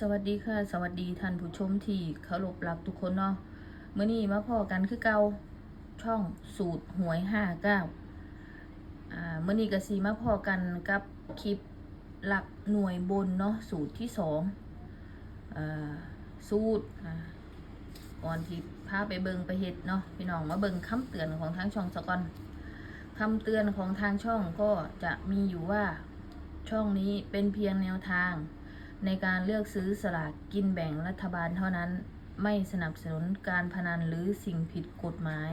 สวัสดีค่ะ สวัสดีท่านผู้ชมที่เคารพรักทุกคนเนาะเมื่อนี้มาพอกันคือเกาช่องสูตรหวยห้าเก้าเมื่อนี้ก็สีมาพอกันกับคลิปหลักหน่วยบนเนาะสูตรที่สองอสูตรอ่าก่อนที่พาไปเบิงไปเฮ็ดเนาะพี่น้องมาเบิงคำเตือนของทางช่องสะก่อนคำเตือนของทางช่องก็จะมีอยู่ว่าช่องนี้เป็นเพียงแนวทาง ในการเลือกซื้อสลากกินแบ่งรัฐบาลเท่านั้น ไม่สนับสนุนการพนันหรือสิ่งผิดกฎหมาย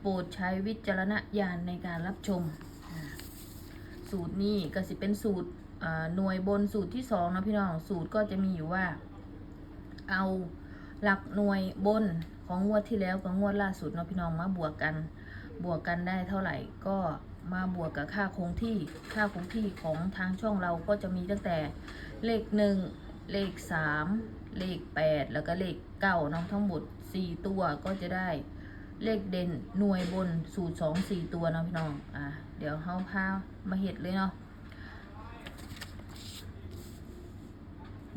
โปรดใช้วิจารณญาณในการรับชม สูตรนี้ก็สิเป็นสูตรหน่วยบนสูตรที่สองนะพี่น้องสูตรก็จะมีอยู่ว่า เอาหลักหน่วยบนของงวดที่แล้วกับงวดล่าสุดเนาะพี่น้องมาบวกกัน บวกกันได้เท่าไหร่ก็ มาบวกกับค่าคงที่ค่าคงที่ของทางช่องเราก็จะมีตั้งแต่เลขหนึ่งเลขสามเลขแปดแล้วก็เลขเก้าน้องทั้งหมดสี่ตัวก็จะได้เลขเด่นหน่วยบนสูตรสองสี่ตัวเนาะพี่น้องอะเดี๋ยวเฮาพามาเห็ดเลยเนาะ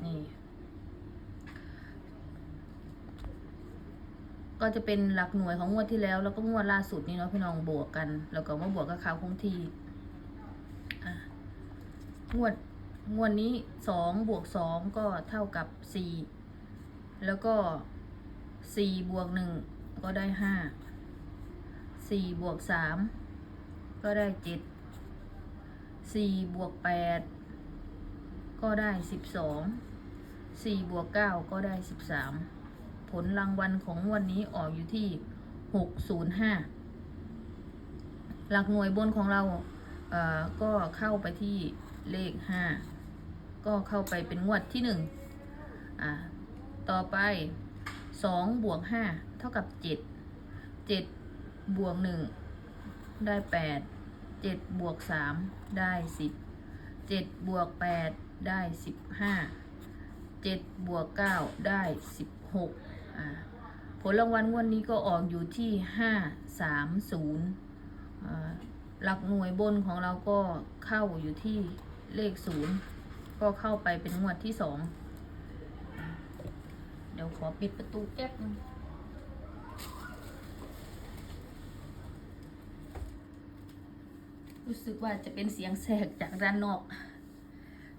นี่ ก็จะเป็นหลักหน่วยของงวดที่แล้ว แล้วก็งวดล่าสุดนี่เนาะพี่น้องบวกกัน แล้วก็มาบวกกับข่าวคงทีอะงวดงวดนี้สองบวกสองก็เท่ากับสี่แล้วก็สี่บวกหนึ่งก็ได้ห้าสี่บวกสามก็ได้เจ็ดสี่บวกแปดก็ได้สิบสองสี่บวกเก้าก็ได้สิบสาม ผลรางวัลของวดนี้ออกอยู่ที่หกศูนย์ห้าหลักหน่วยบนของเราเอ่อก็เข้าไปที่เลขห้าก็เข้าไปเป็นงวดที่หนึ่งอ่าต่อไปสองบวกห้าเท่ากับเจ็ดเจ็ดบวกหนึ่งได้แปดเจ็ดบวกสามได้สิบเจ็ดบวกแปดได้สิบห้าเจ็ดบวกเก้าได้สิบหก ผลรางวัลงวดนนี้ก็ออกอยู่ที่ห้าสามศูนย์หลักหน่วยบนของเราก็เข้าอยู่ที่เลขศูนย์ก็เข้าไปเป็นงวดที่สองเดี๋ยวขอปิดประตูแก๊บนึงรู้สึกว่าจะเป็นเสียงแสกจากด้านนอก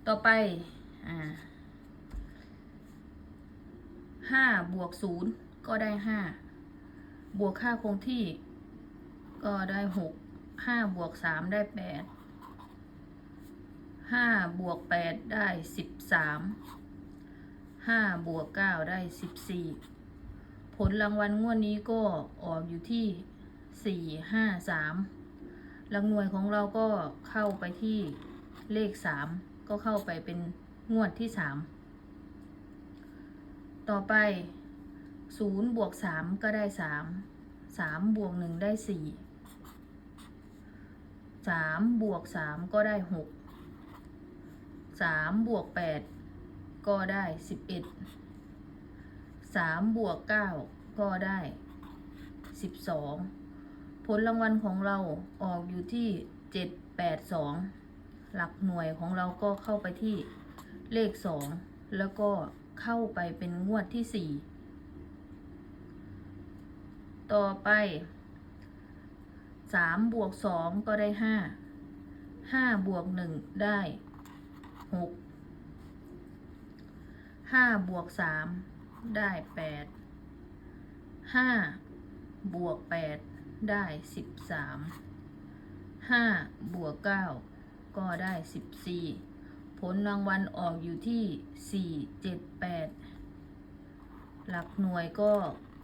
ต่อไป อ่า ห้าบวกศูนย์ก็ได้ห้าบวกค่าคงที่ ก็ได้หกห้าบวกสามได้แปดห้าบวกแปดได้สิบสามห้าบวกเก้าได้สิบสี่ผลรางวัลงวดนี้ก็ออกอยู่ที่สี่ห้าสามรางหน่วยของเราก็เข้าไปที่เลขสามก็เข้าไปเป็นงวดที่สาม ต่อไปศูนย์บวกสามก็ได้สามสามบวกหนึ่งได้สี่สามบวกสามก็ได้หกสามบวกแปดก็ได้สิบเอ็ดสามบวกเก้าก็ได้สิบสองผลรางวัลของเราออกอยู่ที่เจ็ดแปดสองหลักหน่วยของเราก็เข้าไปที่เลขสองแล้วก็ เข้าไปเป็นงวดที่สี่ต่อไปสามบวกสองก็ได้ห้าห้าบวกหนึ่งได้หกห้าบวกสามได้แปดห้าบวกแปดได้สิบสามห้าบวกเก้าก็ได้สิบสี่ ผลรางวัลออกอยู่ที่สี่เจ็ดแปดหลักหน่วยก็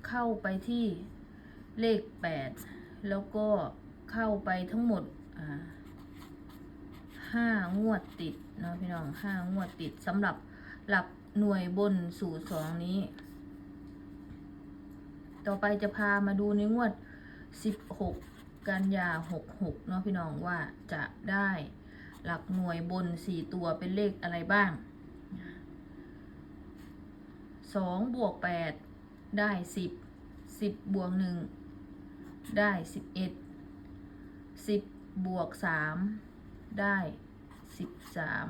เข้าไปที่เลขแปดแล้วก็เข้าไปทั้งหมดอ่าห้างวดติดเนาะพี่น้องห้างวดติดสำหรับหลักหน่วยบนสูตรสองนี้ ต่อไปจะพามาดูในงวด 16 กันยา 66 เนาะพี่น้องว่าจะได้ หลักหน่วยบน 4 ตัวเป็นเลขอะไรบ้าง 2 บวก 8 ได้ 10 10 บวก 1 ได้ 11 10 บวก 3 ได้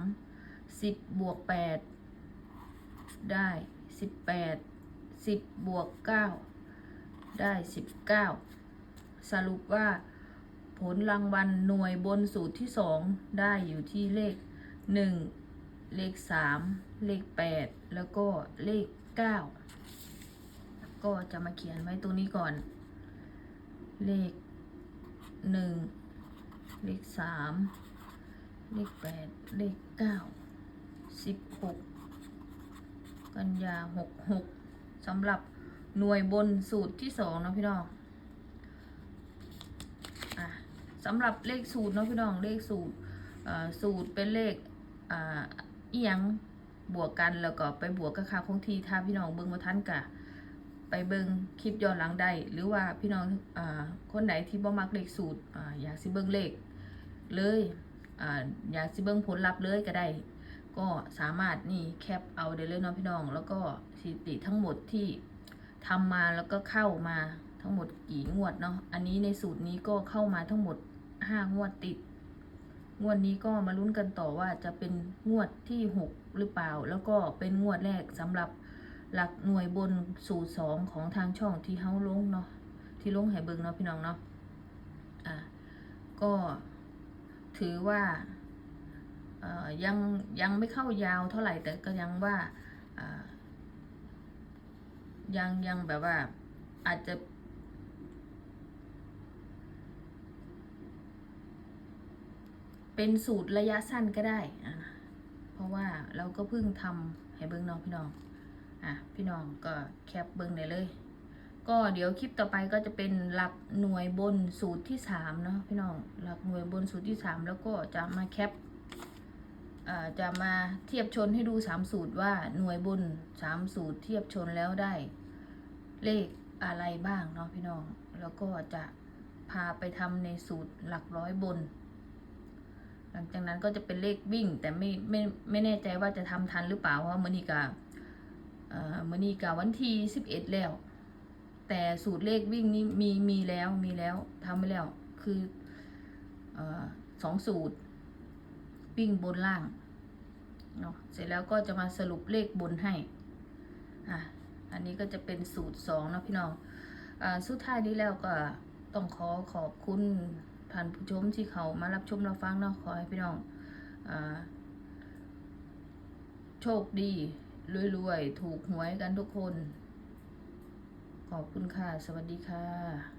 13 10 บวก 8 ได้สิบแปดสิบบวกเก้าได้สิบเก้าสรุปว่า ผลรางวัลหน่วยบนสูตรที่สองได้อยู่ที่เลขหนึ่งเลขสามเลขแปดแล้วก็เลขเก้าก็จะมาเขียนไว้ตรงนี้ก่อน เลขหนึ่งเลขสามเลขแปดเลขเก้าสิบหกกันยาหกหกสำหรับหน่วยบนสูตรที่สองนะพี่น้องอะ สำหรับเลขสูตรเนาะพี่น้องเลขสูตรอ่อสูตรเป็นเลขอ่าอียงบวกกันแล้วก็ไปบวกกับค่าคงที่ถ้าพี่น้องเบิ่งมาทันกะไปเบิงคลิปย้อนหลังได้หรือว่าพี่น้องอาคนไหนที่บ่มักเลขสูตรอาอยากสิเบิงเลขเลยอาอยากสิเบิงผลลัพธ์เลยก็ได้ ก็สามารถนี่แคปเอาได้เลยเนาะพี่น้อง แล้วก็สถิติทั้งหมดที่ทำมาแล้วก็เข้ามาทั้งหมดกี่งวดเนาะอันนี้ในสูตรนี้ก็เข้ามาทั้งหมด ห้างวดติด งวดนี้ก็มาลุ้นกันต่อว่าจะเป็นงวดที่หกหรือเปล่า แล้วก็เป็นงวดแรกสำหรับหลักหน่วยบนสูตรสองของทางช่องที่เฮาลงเนาะที่ลงให้เบิงเนาะพี่น้องเนาะอะก็ถือว่าเอ่อยังยังไม่เข้ายาวเท่าไหร่แต่ก็ยังว่าอ่ายังยังแบบว่าอาจจะ เป็นสูตรระยะสั้นก็ได้อะเพราะว่าเราก็เพิ่งทำให้เบิ่งเนาะพี่น้องอะพี่น้องก็แคปเบิ้งได้เลย ก็เดี๋ยวคลิปต่อไปก็จะเป็นหลักหน่วยบนสูตรที่สามเนาะพี่น้องหลักหน่วยบนสูตรที่สามแล้วก็จะมาแคปอ่าจะมาเทียบชนให้ดูสามสูตรว่าหน่วยบนสามสูตรเทียบชนแล้วได้ เลขอะไรบ้างเนาะพี่น้อง แล้วก็จะพาไปทำในสูตรหลักร้อยบน หลังจากนั้นก็จะเป็นเลขวิ่ง แต่ไม่ไม่ไม่แน่ใจว่าจะทำทันหรือเปล่าเพราะมือนีกาเอ่อมือนีกับวันที่สิบเอ็ดแล้ว แต่สูตรเลขวิ่งนี่มีมีแล้วมีแล้วทำไปแล้ว คือเอ่อสองสูตร วิ่งบนล่างเนาะเสร็จแล้วก็จะมาสรุปเลขบนให้อะอันนี้ก็จะเป็นสูตรสองนะพี่น้องอ่าสุดท้ายนี้แล้วก็ต้องขอขอบคุณ ท่านผู้ชมที่เขามารับชมรับฟังเนาะขอให้พี่น้องอโชคดีรวยๆ ถูกหวยกันทุกคน ขอบคุณค่ะ สวัสดีค่ะ